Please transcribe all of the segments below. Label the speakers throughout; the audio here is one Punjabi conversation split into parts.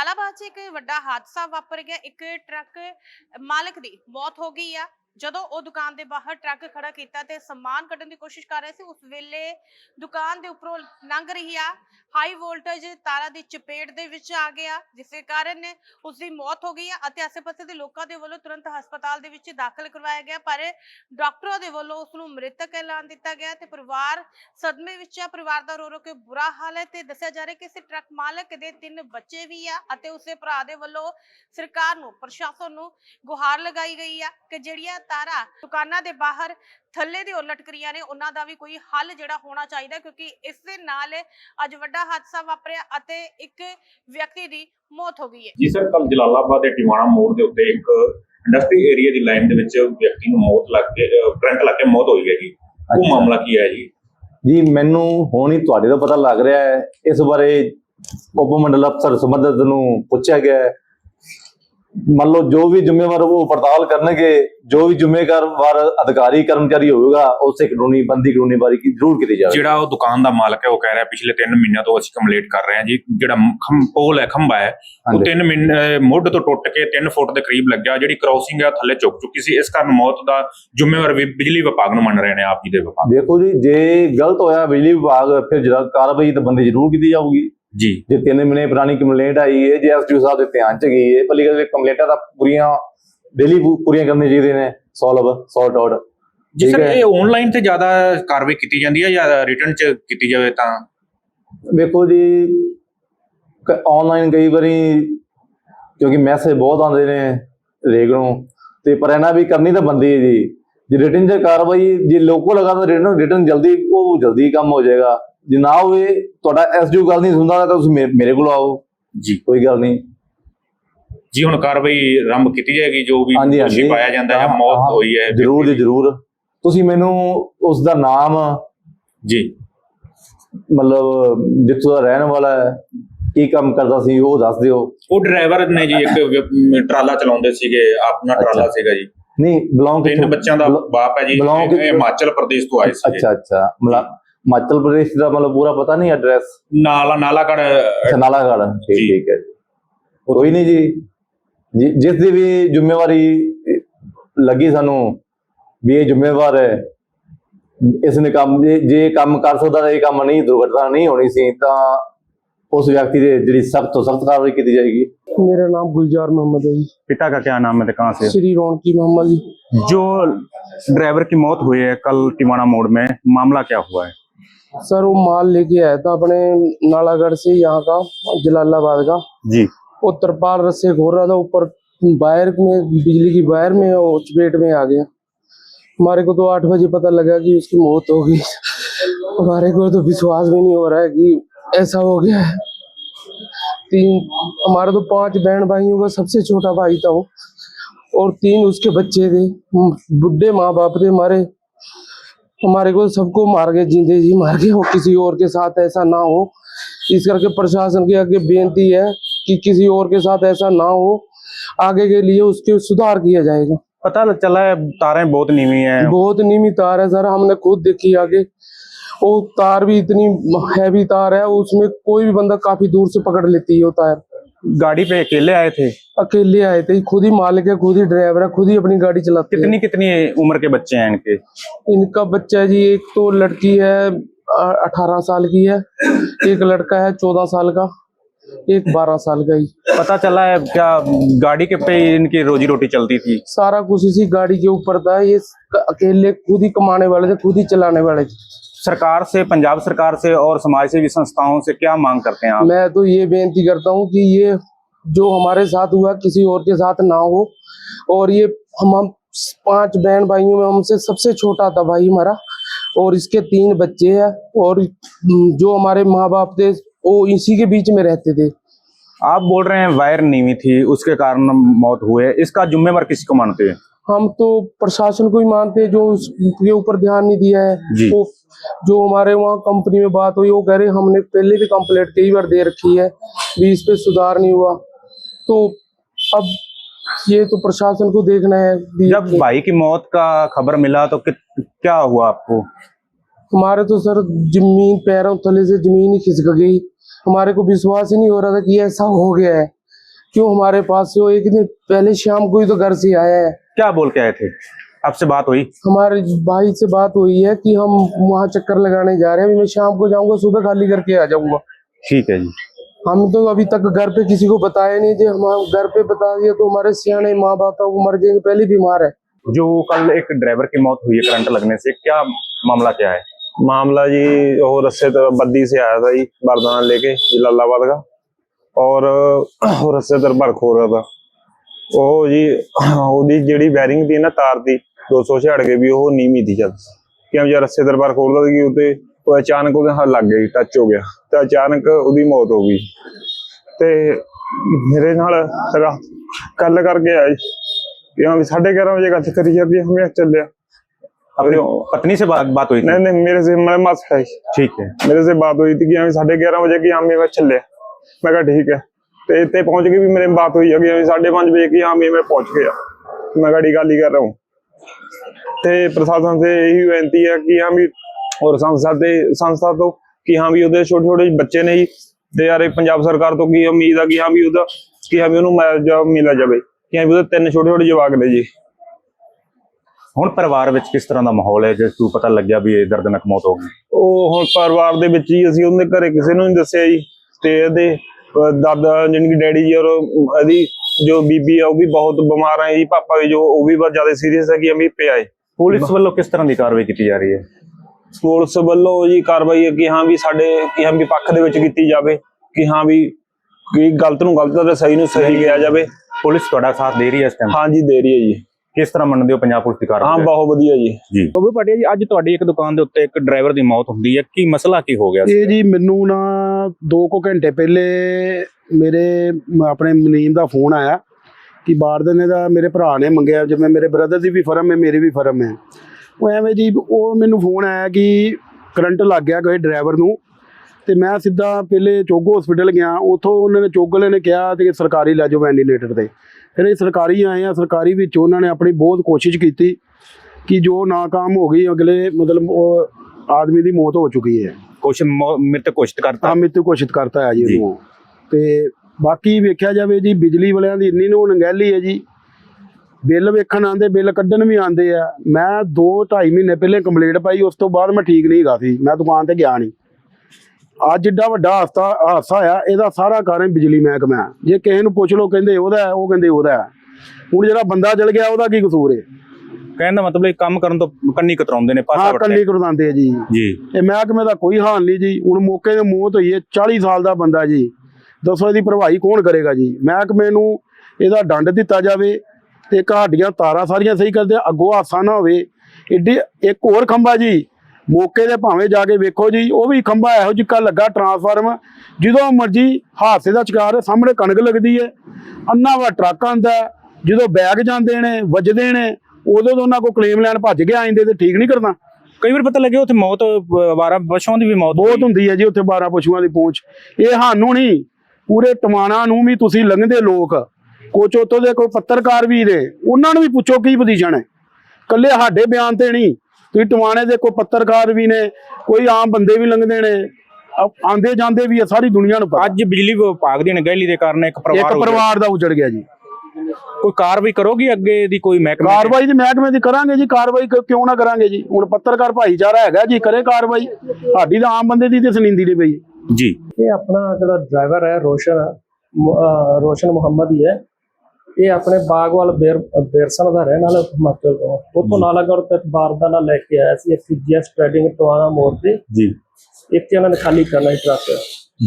Speaker 1: ਜਲਾਲਾਬਾਦ 'ਚ ਇੱਕ ਵੱਡਾ ਹਾਦਸਾ ਵਾਪਰ ਗਿਆ। ਇੱਕ ਟਰੱਕ ਮਾਲਕ ਦੀ ਮੌਤ ਹੋ ਗਈ ਆ। ਜਦੋਂ ਉਹ ਦੁਕਾਨ ਦੇ ਬਾਹਰ ਟਰੱਕ ਖੜਾ ਕੀਤਾ ਤੇ ਸਮਾਨ ਕੱਢਣ ਦੀ ਕੋਸ਼ਿਸ਼ ਕਰ ਰਿਹਾ ਸੀ, ਉਸ ਵੇਲੇ ਦੁਕਾਨ ਦੇ ਉੱਪਰੋਂ ਲੰਘ ਰਹੀ ਆ ਹਾਈ ਵੋਲਟੇਜ ਤਾਰਾਂ ਦੀ ਚਪੇਟ ਦੇ ਵਿੱਚ ਆ ਗਿਆ, ਜਿਸ ਕਾਰਨ ਉਸ ਦੀ ਮੌਤ ਹੋ ਗਈ ਅਤੇ ਆਸ-ਪਾਸੇ ਦੇ ਲੋਕਾਂ ਦੇ ਵੱਲੋਂ ਤੁਰੰਤ ਹਸਪਤਾਲ ਦੇ ਵਿੱਚ ਦਾਖਲ ਕਰਵਾਇਆ ਗਿਆ, ਪਰ ਡਾਕਟਰਾਂ ਦੇ ਵੱਲੋਂ ਉਸ ਨੂੰ ਮ੍ਰਿਤਕ ਐਲਾਨ ਦਿੱਤਾ ਗਿਆ ਤੇ ਪਰਿਵਾਰ ਸਦਮੇ ਵਿੱਚ ਆ, ਪਰਿਵਾਰ ਦਾ ਰੋ ਰੋ ਕੇ ਬੁਰਾ ਹਾਲ ਹੈ ਤੇ ਦੱਸਿਆ ਜਾ ਰਿਹਾ ਕਿ ਇਸ ਟਰੱਕ ਮਾਲਕ ਦੇ ਤਿੰਨ ਬੱਚੇ ਵੀ ਆ ਅਤੇ ਉਸਦੇ ਭਰਾ ਦੇ ਵੱਲੋਂ ਸਰਕਾਰ ਨੂੰ, ਪ੍ਰਸ਼ਾਸਨ ਨੂੰ ਗੁਹਾਰ ਲਗਾਈ ਗਈ ਆ ਕਿ ਜਿਹੜੀਆਂ ਤਾਰਾਂ। ਦੁਕਾਨਾਂ ਦੇ ਬਾਹਰ ਥੱਲੇ ਦੀ ਉਲਟ ਕਰੀਆਂ ਨੇ ਉਹਨਾਂ ਦਾ ਵੀ ਕੋਈ ਹੱਲ ਜਿਹੜਾ ਹੋਣਾ ਚਾਹੀਦਾ ਕਿਉਂਕਿ ਇਸ ਦੇ ਨਾਲ ਅੱਜ ਵੱਡਾ ਹਾਦਸਾ ਵਾਪਰਿਆ ਅਤੇ ਇੱਕ ਵਿਅਕਤੀ ਦੀ ਮੌਤ ਹੋ ਗਈ ਹੈ।
Speaker 2: ਜੀ ਸਰ ਕੱਲ ਜਲਾਲਾਬਾਦ ਦੇ ਟਿਵਾਣਾ ਮੋੜ ਦੇ ਉੱਤੇ ਇੱਕ ਇੰਡਸਟਰੀ ਏਰੀਆ ਦੀ ਲਾਈਨ ਦੇ ਵਿੱਚ ਵਿਅਕਤੀ ਨੂੰ ਮੌਤ ਲੱਗ ਕੇ ਕਰੰਟ ਲੱਗ ਕੇ ਮੌਤ ਹੋਈ ਹੈਗੀ ਉਹ
Speaker 3: ਅੱਛਾ।
Speaker 2: ਮਾਮਲਾ ਕੀ ਹੈ ਜੀ?
Speaker 3: ਜੀ ਮੈਨੂੰ ਹੁਣ ਹੀ ਤੁਹਾਡੇ ਤੋਂ ਪਤਾ ਲੱਗ ਰਿਹਾ ਹੈ ਇਸ ਬਾਰੇ ਉਪ ਮੰਡਲ ਅਫਸਰ ਸੰਬੰਧਿਤ ਨੂੰ ਪੁੱਛਿਆ ਗਿਆ ਹੈ। ਮੰਨ ਲਓ ਜੋ ਵੀ ਜ਼ਿੰਮੇਵਾਰ ਉਹ ਪੜਤਾਲ ਕਰਨਗੇ ਜੋ ਵੀ ਜ਼ਿੰਮੇਵਾਰ ਅਧਿਕਾਰੀ ਕਰਮਚਾਰੀ ਹੋਵੇਗਾ ਉਸੇ ਕਾਨੂੰਨੀ ਬੰਦੀ ਕਾਨੂੰਨੀ ਬਾਰੀ ਕੀ ਜ਼ਰੂਰ ਕੀਤੀ ਜਾਵੇ।
Speaker 2: ਜਿਹੜਾ ਉਹ ਦੁਕਾਨ ਦਾ ਮਾਲਕ ਹੈ ਉਹ ਕਹਿ ਰਿਹਾ ਪਿਛਲੇ 3 ਮਹੀਨਿਆਂ ਤੋਂ ਅਸੀਂ ਕੰਪਲੀਟ ਕਰ ਰਹੇ ਹਾਂ ਜੀ ਜਿਹੜਾ ਪੋਲ ਹੈ ਖੰਭਾ ਹੈ ਉਹ
Speaker 3: ਹਾਂਜੀ।
Speaker 2: 3 ਮਹੀਨੇ ਮੁੱਢ ਤੋਂ ਟੁੱਟ ਕੇ 3 ਫੁੱਟ ਦੇ ਕਰੀਬ ਲੱਗਿਆ ਜਿਹੜੀ ਕ੍ਰਾਸਿੰਗ ਹੈ ਥੱਲੇ ਝੁਕ ਚੁੱਕੀ ਸੀ ਇਸ ਕਾਰਨ ਮੌਤ ਦਾ ਜ਼ਿੰਮੇਵਾਰ ਵੀ ਬਿਜਲੀ ਵਿਭਾਗ ਨੂੰ ਮੰਨ ਰਹੇ ਨੇ ਆਪ ਜੀ ਦੇ ਵਿਭਾਗ।
Speaker 3: ਦੇਖੋ ਜੀ ਜੇ ਗਲਤ ਹੋਇਆ ਬਿਜਲੀ ਵਿਭਾਗ ਫਿਰ ਜਰਾ ਕਾਰਵਾਈ ਤਾਂ ਬੰਦੇ ਜ਼ਰੂਰ ਕੀਤੀ ਜਾਊਗੀ।
Speaker 2: ਜੀ।
Speaker 3: ਜੇ ਤਿੰਨ ਮਹੀਨੇ ਪੁਰਾਣੀ ਕੰਪਲੇਂਟ ਆਈ ਹੈ ਜੇ ਐਸਡੀਓ ਸਾਹਿਬ ਦੇ ਧਿਆਨ ਚ ਗਈ ਹੈ ਪਹਿਲੀ ਗੱਲ ਕੰਪਲੇਂਟਾਂ ਤਾਂ ਪੂਰੀਆਂ ਡੇਲੀ ਪੂਰੀਆਂ ਕਰਨੀਆਂ ਚਾਹੀਦੀਆਂ ਨੇ ਸੋਲਵ ਸੌਟ ਆਊਟ
Speaker 2: ਜੀ ਸਰ। ਇਹ ਆਨਲਾਈਨ ਤੇ ਜ਼ਿਆਦਾ ਕਾਰਵਾਈ ਕੀਤੀ ਜਾਂਦੀ ਹੈ ਜਾਂ ਰਿਟਰਨ ਚ ਕੀਤੀ ਜਾਵੇ ਤਾਂ?
Speaker 3: ਵੇਖੋ ਜੀ ਆਨਲਾਈਨ ਕਈ ਵਾਰੀ ਕਿਉਂਕਿ ਮੈਸੇਜ ਬਹੁਤ ਆਉਂਦੇ ਨੇ ਰੇਗ ਨੂੰ ਤੇ ਪਰ ਇਹਨਾਂ ਵੀ ਕਰਨੀ ਤਾਂ ਬੰਦੀ ਹੈ ਜੀ। ਜੇ ਰਿਟਰਨ ਚ ਕਾਰਵਾਈ ਜੇ ਲੋਕੋ ਲਗਾ ਤਾਂ ਰਿਟਰਨ ਰਿਟਰਨ ਜਲਦੀ ਉਹ ਜਲਦੀ ਕੰਮ ਹੋ ਜਾਏਗਾ। ਜੇ ਨਾ ਹੋਵੇ ਤੁਹਾਡਾ ਐਸਡੀਓ ਗੱਲ ਨਹੀਂ ਸੁਣਦਾ ਤਾਂ ਤੁਸੀਂ ਮੇਰੇ ਕੋਲ ਆਓ।
Speaker 2: ਜੀ।
Speaker 3: ਕੋਈ ਗੱਲ ਨਹੀਂ।
Speaker 2: ਜੀ ਹੁਣ ਕਾਰਵਾਈ ਆਰੰਭ ਕੀਤੀ ਜਾਏਗੀ ਜੋ ਵੀ ਦੋਸ਼ੀ। ਪਾਇਆ ਜਾਂਦਾ ਹੈ ਮੌਤ ਹੋਈ ਹੈ
Speaker 3: ਜਰੂਰ ਜੀ ਜਰੂਰ। ਤੁਸੀਂ ਮੈਨੂੰ ਉਸ ਦਾ ਨਾਮ
Speaker 2: ਜੀ।
Speaker 3: ਮਤਲਬ ਜਿੱਥੋਂ ਦਾ ਰਹਿਣ ਵਾਲਾ ਹੈ ਕੀ ਕੰਮ ਕਰਦਾ ਸੀ ਉਹ ਦੱਸ ਦਿਓ।
Speaker 2: ਉਹ ਡਰਾਈਵਰ ਨੇ ਜੀ ਇੱਕ ਟਰਾਲਾ ਚਲਾਉਂਦੇ ਸੀਗੇ ਆਪਣਾ ਟਰਾਲਾ। ਸੀਗਾ ਜੀ।
Speaker 3: ਨਹੀਂ ਬਿਲੋਂਗ
Speaker 2: ਤਿੰਨ ਬੱਚਿਆਂ ਦਾ ਬਾਪ ਹੈ ਜੀ ਇਹ ਹਿਮਾਚਲ ਪ੍ਰਦੇਸ਼ ਤੋਂ ਆਏ ਸੀਗੇ।
Speaker 3: ਅੱਛਾ ਅੱਛਾ। ਮਤਲਬ ਹਿਮਾਚਲ ਪ੍ਰਦੇਸ਼ ਦਾ ਮਤਲਬ ਪੂਰਾ ਪਤਾ ਨਹੀਂ ਐਡਰੈਸ
Speaker 2: ਨਾਲਾ ਨਾਲਾਗੜ
Speaker 3: ਨਾਲਾਗੜ ਠੀਕ
Speaker 2: ਜੀ।
Speaker 3: ਠੀਕ ਹੈ ਕੋਈ ਨਹੀਂ ਜੀ ਜਿ- ਜਿਸ ਦੀ ਵੀ ਜ਼ਿੰਮੇਵਾਰੀ ਲੱਗੀ ਸਾਨੂੰ ਵੀ ਇਹ ਜ਼ਿੰਮੇਵਾਰ ਹੈ ਇਸ ਨੇ ਕੰਮ ਜੇ ਜੇ ਕੰਮ ਕਰ ਸਕਦਾ ਤਾਂ ਇਹ ਕੰਮ ਨਹੀਂ ਦੁਰਘਟਨਾ ਨਹੀਂ ਹੋਣੀ ਸੀ ਤਾਂ ਉਸ ਵਿਅਕਤੀ ਦੇ ਜਿਹੜੀ ਸਖਤ ਤੋਂ ਸਖਤ ਕਾਰਵਾਈ ਕੀਤੀ ਜਾਏਗੀ
Speaker 4: मेरा नाम गुलजार मोहम्मद है जी
Speaker 5: पिता का क्या नाम है कहाँ से
Speaker 4: श्री रौनकी मोहम्मद जी
Speaker 5: जो ड्राइवर की मौत हुई है कल टिवाना मोड़ में मामला क्या हुआ है
Speaker 4: सर वो माल लेके आया था अपने नालागढ़ से यहाँ का जलालाबाद का
Speaker 5: जी
Speaker 4: वो तरपाल रस्से घोर रहा था ऊपर वायर में बिजली की वायर में वो चपेट में आ गया हमारे को तो आठ बजे पता लगा कि उसकी मौत हो गई हमारे को तो विश्वास भी नहीं हो रहा है कि ऐसा हो गया है तीन हमारे तो पांच बहन भाइयों का सबसे छोटा भाई था वो और तीन उसके बच्चे थे हम बुढ़े माँ बाप थे हमारे हमारे को सबको मार के जिंदे जी मार के हो किसी और के साथ ऐसा ना हो। इस करके प्रशासन के आगे बेनती है कि किसी और के साथ ऐसा ना हो। आगे के लिए उसके सुधार किया जाएगा।
Speaker 5: पता चला है तारें बहुत नीवी हैं।
Speaker 4: बहुत नीमी तार है सर हमने खुद देखी आगे। वो तार भी इतनी हैवी तार है उसमें कोई भी बंदा काफ़ी दूर से पकड़ लेती है वो तार।
Speaker 5: गाड़ी पे अकेले आए थे?
Speaker 4: अकेले आए थे। खुद ही मालिक है खुद ही ड्राइवर है खुद ही अपनी गाड़ी चलाते हैं।
Speaker 5: कितनी कितनी उम्र के बच्चे हैं इनके?
Speaker 4: इनका बच्चा जी एक तो लड़की है अठारह साल की है एक लड़का है चौदह साल का एक बारह साल का ही।
Speaker 5: पता चला है क्या गाड़ी के पे इनकी रोजी रोटी चलती थी?
Speaker 4: सारा कुछ इसी गाड़ी के ऊपर था ये अकेले खुद ही कमाने वाले थे खुद ही चलाने वाले थे।
Speaker 5: सरकार से पंजाब सरकार से और समाज सेवी संस्थाओं से क्या मांग करते हैं आप?
Speaker 4: मैं तो ये बेनती करता हूँ कि ये जो हमारे साथ हुआ किसी और के साथ ना हो। और ये हम हम पाँच बहन भाइयों में हमसे सबसे छोटा था भाई हमारा। और इसके तीन बच्चे हैं और जो हमारे माँ बाप थे वो इसी के बीच में रहते थे।
Speaker 5: आप बोल रहे हैं वायर नीवी थी उसके कारण मौत हुए। इसका जुम्मेवार किसी को मानते हैं?
Speaker 4: हम तो प्रशासन को ही मानते हैं जो उसके ऊपर ध्यान नहीं दिया है।
Speaker 5: जी।
Speaker 4: वो जो हमारे वहाँ कंपनी में बात हुई वो कह रहे हमने पहले भी कंप्लेंट कई बार दे रखी है भी इस पे सुधार नहीं हुआ। तो अब ये तो प्रशासन को देखना है
Speaker 5: जब भाई की मौत का खबर मिला तो क्या हुआ आपको?
Speaker 4: हमारे तो सर ज़मीन पैरों तले से ज़मीन ही खिसक गई। हमारे को विश्वास ही नहीं हो रहा था कि ऐसा हो गया है। क्यों हमारे पास से वो एक दिन पहले शाम को ही तो घर से आया है।
Speaker 5: क्या बोल के आए थे? आपसे बात हुई?
Speaker 4: हमारे भाई से बात हुई है कि हम वहाँ चक्कर लगाने जा रहे हैं। मैं शाम को जाऊँगा सुबह खाली करके आ जाऊँगा।
Speaker 5: ठीक है जी।
Speaker 4: हम तो अभी तक घर पे किसी को बताया नहीं जी हमारे घर पे बता दिया तो हमारे सियाने माँ बाप है वो मर जाएँगे पहले बीमार है।
Speaker 5: जो कल एक ड्राइवर की मौत हुई है करंट लगने से क्या मामला क्या है?
Speaker 6: मामला जी वो रस्से तरफ़ बद्दी से आया था जी बारदाना लेके जिला का। और रस्से तरफ़ बर्क हो रहा था। ਉਹ ਜੀ ਉਹਦੀ ਜਿਹੜੀ ਬੈਰਿੰਗ ਦੀ ਨਾ ਤਾਰ ਦੀ 266 ਕੇ ਵੀ ਉਹ ਨੀਵੀਂ ਦੀ ਜਦ। ਕਿ ਜਦ ਰੱਸੇ ਦਰਬਾਰ ਖੋਲਦਾ ਸੀ ਉਤੇ ਉਹ ਅਚਾਨਕ ਉਹਦੇ ਹੱਥ ਲੱਗ ਗਈ ਟੱਚ ਹੋ ਗਿਆ। ਤੇ ਅਚਾਨਕ ਉਹਦੀ ਮੌਤ ਹੋ ਗਈ। ਤੇ ਮੇਰੇ ਨਾਲ ਕੱਲ ਕਰਕੇ ਆਈ ਕਿ ਵੀ 11:30 ਵਜੇ ਗੱਲ ਕਰੀ ਜਾਂਦੀ ਹਮੇ ਚੱਲਿਆ।
Speaker 5: अपनी पत्नी से बात बात हुई
Speaker 6: नहीं नहीं मेरे से मेरे मास है
Speaker 5: ठीक है
Speaker 6: मेरे से बात हुई थी कि हमें साढ़े ग्यारह बजे की हमें चल मैं कहा ठीक है ਤੇ ਇੱਥੇ ਪਹੁੰਚ ਗਈ ਵੀ ਮੇਰੇ ਬਾਪ ਹੋਈ ਅਗੇ 5:30 ਵਜੇ ਕਿ ਹਾਂ ਮੈਂ ਪਹੁੰਚ ਗਿਆ। ਮੈਂ ਗਾੜੀ ਗਾਲੀ ਕਰ ਰਹਾ ਹੂੰ। ਤੇ ਪ੍ਰਸ਼ਾਸਨ ਸੇ ਇਹੀ ਬੇਨਤੀ ਹੈ ਕਿ ਹਾਂ ਵੀ ਔਰ ਸੰਸਥਾ ਦੇ ਸੰਸਥਾ ਤੋਂ ਕਿ ਹਾਂ ਵੀ ਉਹਦੇ ਛੋਟੇ ਛੋਟੇ ਬੱਚੇ ਨੇ ਜੀ ਤੇ ਯਾਰੇ ਪੰਜਾਬ ਸਰਕਾਰ ਤੋਂ ਕੀ ਉਮੀਦ ਆ ਕਿ ਹਾਂ ਵੀ ਉਹਦਾ ਕਿ ਹਾਂ ਵੀ ਉਹਨੂੰ ਮੈਜਾ ਮਿਲਾ ਜਾਵੇ ਕਿ ਹਾਂ ਵੀ ਉਹਦੇ ਤਿੰਨ ਛੋਟੇ ਛੋਟੇ ਜਵਾਕ ਨੇ ਜੀ।
Speaker 5: ਹੁਣ ਪਰਿਵਾਰ ਵਿੱਚ ਕਿਸ ਤਰ੍ਹਾਂ ਦਾ ਮਾਹੌਲ ਹੈ? ਜੇ ਤੂੰ ਪਤਾ ਲੱਗਿਆ ਵੀ ਇਹ ਦਰਦਨਕ ਮੌਤ ਹੋ ਗਈ।
Speaker 6: ਉਹ ਹੁਣ ਪਰਿਵਾਰ ਦੇ ਵਿੱਚ ਹੀ ਅਸੀਂ ਉਹਦੇ ਘਰੇ ਕਿਸੇ ਨੂੰ ਨਹੀਂ ਦੱਸਿਆ ਜੀ ਤੇ ਇਹਦੇ ਦਾਦਾ ਜਾਣੀ ਕਿ ਡੈਡੀ ਜੀ ਔਰ ਇਹਦੀ ਜੋ ਬੀਬੀ ਆ ਉਹ ਵੀ ਬਹੁਤ ਬਿਮਾਰ ਹੈ ਜੀ ਪਾਪਾ ਵੀ ਜੋ ਉਹ ਵੀ ਬਹੁਤ ਜ਼ਿਆਦਾ ਸੀਰੀਅਸ ਹੈ ਕਿ ਅਮੀ ਪਿਆ ਹੈ
Speaker 5: ਪੁਲਿਸ ਵੱਲੋਂ ਕਿਸ ਤਰ੍ਹਾਂ ਦੀ ਕਾਰਵਾਈ ਕੀਤੀ ਜਾ ਰਹੀ ਹੈ?
Speaker 6: ਪੁਲਿਸ ਵੱਲੋਂ ਜੀ ਕਾਰਵਾਈ ਹੈ ਕਿ ਹਾਂ ਵੀ ਸਾਡੇ ਕਿ ਹਾਂ ਵੀ ਪੱਖ ਦੇ ਵਿੱਚ ਕੀਤੀ ਜਾਵੇ ਕਿ ਹਾਂ ਵੀ ਕਿ ਗਲਤ ਨੂੰ ਗਲਤ ਤੇ ਸਹੀ ਨੂੰ ਸਹੀ ਕਿਹਾ ਜਾਵੇ।
Speaker 5: ਪੁਲਿਸ ਤੁਹਾਡਾ ਸਾਥ ਦੇ ਰਹੀ ਹੈ ਇਸ ਟਾਈਮ
Speaker 6: ਹਾਂ ਜੀ ਦੇ ਰਹੀ ਹੈ ਜੀ।
Speaker 5: ਕਿਸ ਤਰ੍ਹਾਂ ਮੰਨਦੇ ਹੋ ਪੰਜਾਬ ਪੁਲਿਸ ਦੀ
Speaker 6: ਹਾਂ
Speaker 5: ਕਾਰਵਾਈ
Speaker 6: ਬਹੁਤ ਵਧੀਆ ਜੀ।
Speaker 5: ਜੀ। ਬੱਬੂ ਪਾਟਿਆ ਜੀ ਅੱਜ ਤੁਹਾਡੀ ਇੱਕ ਦੁਕਾਨ ਦੇ ਉੱਤੇ ਇੱਕ ਡਰਾਈਵਰ ਦੀ ਮੌਤ ਹੁੰਦੀ ਹੈ। ਕੀ ਮਸਲਾ ਕੀ ਹੋ ਗਿਆ ਸੀ?
Speaker 7: ਇਹ ਜੀ ਮੈਨੂੰ ਨਾ 2 ਕੁ ਘੰਟੇ ਪਹਿਲੇ ਮੇਰੇ ਆਪਣੇ ਮਨੀਮ ਦਾ ਫੋਨ ਆਇਆ ਕਿ ਬਾਰਦਨੇ ਦਾ ਮੇਰੇ ਭਰਾ ਨੇ ਮੰਗਿਆ ਜਿਵੇਂ ਮੇਰੇ ਬ੍ਰਦਰ ਦੀ ਵੀ ਫਰਮ ਹੈ ਮੇਰੀ ਵੀ ਫਰਮ ਹੈ। ਉਹ ਐਵੇਂ ਜੀ ਉਹ ਮੈਨੂੰ ਫੋਨ ਆਇਆ ਕਿ ਕਰੰਟ ਲੱਗ ਗਿਆ ਕੋਈ ਡਰਾਈਵਰ ਨੂੰ ਤੇ ਮੈਂ ਸਿੱਧਾ ਪਹਿਲੇ ਚੋਗੋ ਹਸਪੀਟਲ ਗਿਆ। ਉਥੋਂ ਉਹਨਾਂ ਨੇ ਚੋਗਲੇ ਨੇ ਕਿਹਾ ਤੇ ਸਰਕਾਰੀ ਲੈ ਜਾਓ ਵੈਂਟੀਲੇਟਰ ਤੇ। ਫਿਰ ਇਹ ਸਰਕਾਰੀ ਆਏ ਆ ਸਰਕਾਰੀ ਵਿੱਚ ਉਹਨਾਂ ਨੇ ਆਪਣੀ ਬਹੁਤ ਕੋਸ਼ਿਸ਼ ਕੀਤੀ ਕਿ ਜੋ ਨਾਕਾਮ ਹੋ ਗਈ ਅਗਲੇ ਮਤਲਬ ਉਹ ਆਦਮੀ ਦੀ ਮੌਤ ਹੋ ਚੁੱਕੀ ਹੈ।
Speaker 5: ਕੁਛ ਮੌ- ਮ੍ਰਿਤਕ ਘੋਸ਼ਿਤ ਕਰਤਾ?
Speaker 7: ਤਾਂ ਮਿੱਤ ਘੋਸ਼ਿਤ ਕਰਤਾ ਹੈ ਜੀ। ਇਹਨੂੰ। ਤੇ ਬਾਕੀ ਵੇਖਿਆ ਜਾਵੇ ਜੀ ਬਿਜਲੀ ਵਾਲਿਆਂ ਦੀ ਇੰਨੀ ਨੂੰ ਨੰਗੈਲੀ ਹੈ ਜੀ। ਬਿੱਲ ਵੇਖਣ ਆਂਦੇ ਬਿੱਲ ਕੱਢਣ ਵੀ ਆਂਦੇ ਆ। ਮੈਂ 2 2.5 ਮਹੀਨੇ ਪਹਿਲੇ ਕੰਪਲੀਟ ਪਾਈ ਉਸ ਤੋਂ ਬਾਅਦ ਮੈਂ ਠੀਕ ਨਹੀਂ ਗਾ ਸੀ। ਮੈਂ ਦੁਕਾਨ ਤੇ ਗਿਆ ਨਹੀਂ। ਅੱਜ ਏਡਾ ਵੱਡਾ ਹਾਦਸਾ ਹਾਦਸਾ ਆ ਇਹਦਾ ਸਾਰਾ ਕਾਰਨ ਬਿਜਲੀ ਮਹਿਕਮਾ ਹੈ। ਜੇ ਕਿਸੇ ਨੂੰ ਪੁੱਛ ਲਓ ਕਹਿੰਦੇ ਉਹਦਾ ਉਹ ਕਹਿੰਦੇ ਉਹਦਾ। ਹੁਣ ਜਿਹੜਾ ਬੰਦਾ ਚਲ ਗਿਆ ਉਹਦਾ ਕੀ ਕਸੂਰ ਹੈ
Speaker 5: ਕਹਿਣ ਦਾ ਮਤਲਬ ਇਹ ਕੰਮ ਕਰਨ ਤੋਂ ਕੰਨੀ ਕਤਰਾਉਂਦੇ ਨੇ ਪਾਸਾ
Speaker 7: ਹਾਂ
Speaker 5: ਵਟਦੇ
Speaker 7: ਕੱਲੀ ਕਰਦਾਂਦੇ ਆ ਜੀ।
Speaker 5: ਜੀ।
Speaker 7: ਇਹ ਮਹਿਕਮੇ ਦਾ ਕੋਈ ਹਾਲ ਨਹੀਂ ਜੀ। ਹੁਣ ਮੌਕੇ ਤੇ ਮੌਤ ਹੋਈ ਹੈ 40 ਸਾਲ ਦਾ ਬੰਦਾ ਜੀ। ਦੱਸੋ ਇਹਦੀ ਭਰਵਾਈ ਕੌਣ ਕਰੇਗਾ ਜੀ? ਮਹਿਕਮੇ ਨੂੰ ਇਹਦਾ ਦੰਡ ਦਿੱਤਾ ਜਾਵੇ ਤੇ ਸਾਡੀਆਂ ਤਾਰਾਂ ਸਾਰੀਆਂ ਸਹੀ ਕਰਦੇ ਅੱਗੋਂ ਹਾਸਾ ਨਾ ਹੋਵੇ। ਏਡੀ ਇੱਕ ਹੋਰ ਖੰਭਾ ਜੀ। ਮੌਕੇ ਤੇ ਭਾਵੇਂ ਜਾ ਕੇ ਵੇਖੋ ਜੀ ਉਹ ਵੀ ਖੰਭਾ ਇਹੋ ਜਿਹਾ ਲੱਗਾ ਟਰਾਂਸਫਾਰਮ ਜਦੋਂ ਮਰਜ਼ੀ ਹਾਦਸੇ ਦਾ ਸ਼ਿਕਾਰ ਹੈ, ਸਾਹਮਣੇ ਕਣਕ ਲੱਗਦੀ ਹੈ ਅੰਨਾ ਵਾ ਟਰੱਕ ਆਂਦਾ ਜਦੋਂ ਬੈਗ ਜਾਂਦੇ ਨੇ ਵੱਜਦੇ ਨੇ ਉਦੋਂ ਤੋਂ ਉਹਨਾਂ ਕੋ ਕਲੇਮ ਲੈਣ ਭੱਜ ਕੇ ਆਇੰਦੇ ਤੇ ਠੀਕ ਨਹੀਂ ਕਰਨਾ।
Speaker 5: ਕਈ ਵਾਰ ਪਤਾ ਲੱਗਿਆ ਉੱਥੇ ਮੌਤ ਅ, ਵਾਰਾ ਪਸ਼ੂਆਂ ਦੀ ਵੀ ਮੌਤ
Speaker 7: ਬਹੁਤ। ਹੁੰਦੀ ਹੈ ਜੀ ਉੱਥੇ 12 ਪਸ਼ੂਆਂ ਦੀ ਪਹੁੰਚ ਇਹ ਸਾਨੂੰ ਨਹੀਂ ਪੂਰੇ ਟਮਾਣਾ ਨੂੰ ਵੀ ਤੁਸੀਂ ਲੰਘਦੇ ਲੋਕ ਕੁਛ ਉੱਥੋਂ ਦੇ ਕੋਈ ਪੱਤਰਕਾਰ ਵੀ ਨੇ ਉਹਨਾਂ ਨੂੰ ਵੀ ਪੁੱਛੋ ਕੀ ਪੋਜੀਸ਼ਨ ਹੈ। ਕੱਲੇ ਸਾਡੇ ਬਿਆਨ ਤੇ ਨਹੀਂ ਤੁਸੀਂ ਟਮਾਣੇ ਦੇ ਕੋਈ ਪੱਤਰਕਾਰ ਵੀ ਨੇ ਕੋਈ ਆਮ ਬੰਦੇ ਵੀ ਲੰਘਦੇ ਨੇ ਆ- ਆਂਦੇ ਜਾਂਦੇ ਵੀ ਆ ਸਾਰੀ ਦੁਨੀਆ ਨੂੰ ਪਤਾ।
Speaker 5: ਅੱਜ ਬਿਜਲੀ ਵਿਭਾਗ ਦੀ ਅਣਗਹਿਲੀ ਦੇ ਕਾਰਨ ਇੱਕ ਪਰਿਵਾਰ
Speaker 7: ਇੱਕ। ਪਰਿਵਾਰ ਦਾ ਉਜੜ ਗਿਆ ਜੀ।
Speaker 5: ਕੋਈ ਕਾਰਵਾਈ ਕਰੋਗੀ ਅੱਗੇ ਦੀ ਕੋਈ ਮਹਿਕਮੇ?
Speaker 7: ਕਾਰਵਾਈ ਦੀ ਮਹਿਕਮੇ ਦੀ ਕਰਾਂਗੇ ਜੀ ਕਾਰਵਾਈ ਕਿਉਂ ਨਾ ਕਰਾਂਗੇ ਜੀ? ਹੁਣ ਪੱਤਰਕਾਰ ਭਾਈਚਾਰਾ ਹੈਗਾ ਜੀ ਕਰੇ ਕਾਰਵਾਈ। ਸਾਡੀ ਤਾਂ ਆਮ ਬੰਦੇ ਦੀ ਤੇ ਸੁਣੀਂਦੀ ਨਹੀਂ ਪਈ।
Speaker 5: ਜੀ।
Speaker 8: ਇਹ ਆਪਣਾ ਜਿਹੜਾ ਡਰਾਈਵਰ ਹੈ ਰੋਸ਼ਨ ਰੋਸ਼ਨ ਮੁਹੰਮਦ ਹੀ ਹੈ। ਇਹ ਆਪਣੇ ਬਾਗਵਾਲ ਬੇਰ ਬੇਰਸਨ ਦਾ ਰਹਿਣ ਵਾਲਾ ਹਿਮਾਚਲ ਤੋਂ। ਉੱਥੋਂ ਨਾਲਾਗੜ੍ਹ ਤੱਕ ਬਾਰਦਾਨਾ ਲੈ ਕੇ ਆਇਆ ਸੀ ਇੱਥੇ ਜੀਐਸ ਟ੍ਰੇਡਿੰਗ ਟਵਾਣਾ ਮੋੜ ਤੇ।
Speaker 5: ਜੀ।
Speaker 8: ਇੱਥੇ ਉਹਨਾਂ ਨੇ ਖਾਲੀ ਕਰਨਾ ਸੀ ਟਰੱਕ।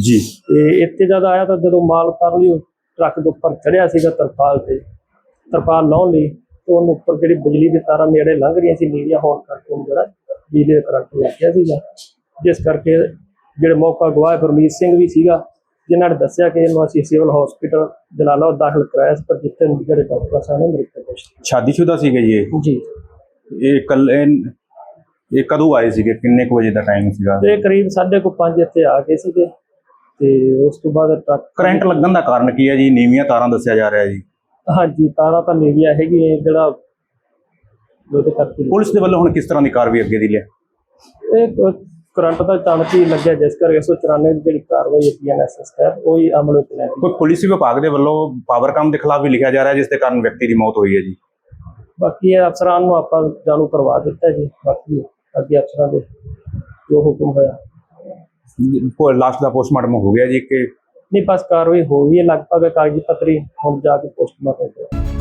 Speaker 5: ਜੀ।
Speaker 8: ਤੇ ਇੱਥੇ ਜਦ ਆਇਆ ਤਾਂ ਜਦੋਂ ਮਾਲ ਉਤਾਰਨ ਲਈ ਉਹ ਟਰੱਕ ਦੇ ਉੱਪਰ ਚੜਿਆ ਸੀਗਾ ਤਰਪਾਲ ਤੇ ਤਰਪਾਲ ਲਾਉਣ ਲਈ ਤੇ ਉਹਨੂੰ ਉੱਪਰ ਜਿਹੜੀ ਬਿਜਲੀ ਦੀ ਤਾਰਾਂ ਨੇੜੇ ਲੰਘ ਰਹੀਆਂ ਸੀ ਨੀਵੀਆਂ ਹੋਣ ਕਰਕੇ ਉਹਨੂੰ ਜਿਹੜਾ ਬਿਜਲੀ ਦਾ ਕਰੰਟ ਲੱਗ ਗਿਆ ਸੀਗਾ। ਜਿਸ ਕਰਕੇ ਜਿਹੜੇ ਮੌਕਾ ਗਵਾਹ ਗੁਰਮੀਤ ਸਿੰਘ ਵੀ ਸੀਗਾ ਜਿਨ੍ਹਾਂ ਨੇ ਦੱਸਿਆ ਕਿ ਇਹਨੂੰ ਅਸੀਂ ਸਿਵਲ ਹਸਪੀਟਲ ਜਲਾਲਾਬਾਦ ਦਾਖਲ ਕਰਾਇਆ ਸੀ ਪਰ ਜਿੱਥੇ ਜਿਹੜੇ ਡਾਕਟਰ ਸਾਹਿਬ ਨੇ ਮ੍ਰਿਤਕ ਘੋਸ਼ਿਤ
Speaker 5: ਸ਼ਾਦੀशुदा ਸੀਗੇ ਜੀ ਇਹ?
Speaker 8: ਜੀ।
Speaker 5: ਇਹ ਕੱਲ ਇਹ ਇਹ ਕਦੋਂ ਆਏ ਸੀਗੇ? ਕਿੰਨੇ ਕੁ ਵਜੇ ਦਾ ਟਾਈਮ ਸੀਗਾ?
Speaker 8: ਤੇ ਕਰੀਬ 5:30 ਇੱਥੇ ਆ ਗਏ ਸੀਗੇ ਤੇ ਉਸ ਤੋਂ ਬਾਅਦ ਟਰੱਕ
Speaker 5: ਕਰੰਟ ਲੱਗਣ ਦਾ ਕਾਰਨ ਕੀ ਹੈ ਜੀ? ਨੀਵੀਆਂ ਤਾਰਾਂ ਦੱਸਿਆ ਜਾ ਰਿਹਾ ਜੀ।
Speaker 8: ਹਾਂਜੀ ਤਾਰਾਂ ਤਾਂ ਨੀਵੀਆਂ ਹੈਗੀਆਂ ਜਿਹੜਾ ਉਹਦੇ ਕਰਕੇ
Speaker 5: ਪੁਲਿਸ ਦੇ ਵੱਲੋਂ ਹੁਣ ਕਿਸ ਤਰ੍ਹਾਂ ਦੀ ਕਾਰਵਾਈ ਅੱਗੇ ਦੀ ਲਿਆ?
Speaker 8: ਇਹ ਕ- ਕਰੰਟ ਦਾ ਅਚਾਨਕ ਹੀ ਲੱਗਿਆ ਜਿਸ ਕਰਕੇ 194 ਦੀ ਜਿਹੜੀ ਕਾਰਵਾਈ ਹੈ ਪੀਐਨਐਸਐਸ ਤਹਿਤ ਉਹ ਹੀ ਅਮਲ ਵਿੱਚ ਲੈ
Speaker 5: ਕੋਈ ਪੁਲਿਸ ਵਿਭਾਗ ਦੇ ਵੱਲੋਂ ਪਾਵਰਕਾਮ ਦੇ ਖਿਲਾਫ ਵੀ ਲਿਖਿਆ ਜਾ ਰਿਹਾ ਜਿਸ ਦੇ ਕਾਰਨ ਵਿਅਕਤੀ ਦੀ ਮੌਤ ਹੋਈ ਹੈ ਜੀ?
Speaker 8: ਬਾਕੀ ਇਹ ਅਫਸਰਾਂ ਨੂੰ ਆਪਾਂ ਜਾਣੂ ਕਰਵਾ ਦਿੱਤਾ ਜੀ ਬਾਕੀ ਅੱਗੇ ਅਫਸਰਾਂ ਦੇ ਜੋ ਹੁਕਮ ਹੋਇਆ।
Speaker 5: ਲਾਸਟ ਦਾ ਪੋਸਟਮਾਰਟਮ ਹੋ ਗਿਆ ਜੀ ਕਿ
Speaker 8: ਨਹੀਂ ਬਸ ਕਾਰਵਾਈ ਹੋ ਗਈ ਹੈ ਲਗਭਗ ਕਾਗਜ਼ੀ ਪੱਤਰੀ ਹੁਣ ਜਾ ਕੇ ਪੋਸਟਮਾਰਟਮ ਹੋਇਆ।